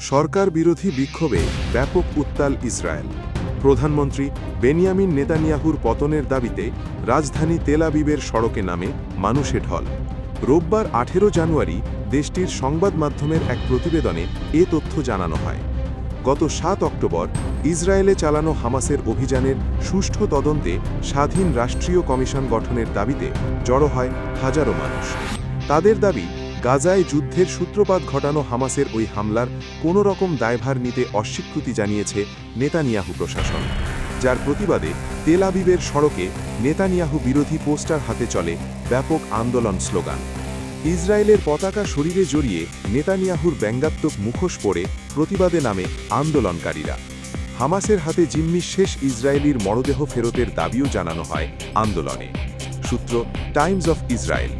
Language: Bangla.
সরকার বিরোধী বিক্ষোভে ব্যাপক উত্তাল ইসরায়েল। প্রধানমন্ত্রী বেনিয়ামিন নেতানিয়াহুর পতনের দাবিতে রাজধানী তেলাবিবের সড়কে নামে মানুষে ঢল। রোববার আঠেরো জানুয়ারি দেশটির সংবাদ মাধ্যমের এক প্রতিবেদনে এ তথ্য জানানো হয়। গত সাত অক্টোবর ইসরায়েলে চালানো হামাসের অভিযানের সুষ্ঠু তদন্তে স্বাধীন রাষ্ট্রীয় কমিশন গঠনের দাবিতে জড়ো হয় হাজারো মানুষ। তাদের দাবি গাজায় যুদ্ধের সূত্রপাত ঘটানো হামাসের ওই হামলার কোনো রকম দায়ভার নিতে অস্বীকৃতি জানিয়েছে নেতানিয়াহু প্রশাসন, যার প্রতিবাদে তেল আবিবের সড়কে নেতানিয়াহু বিরোধী পোস্টার হাতে চলে ব্যাপক আন্দোলন স্লোগান। ইসরায়েলের পতাকা শরীরে জড়িয়ে নেতানিয়াহুর ব্যঙ্গাত্মক মুখোশ পরে প্রতিবাদে নামে আন্দোলনকারীরা। হামাসের হাতে জিম্মির শেষ ইসরায়েলির মরদেহ ফেরতের দাবিও জানানো হয় আন্দোলনে। সূত্র টাইমস অফ ইসরায়েল।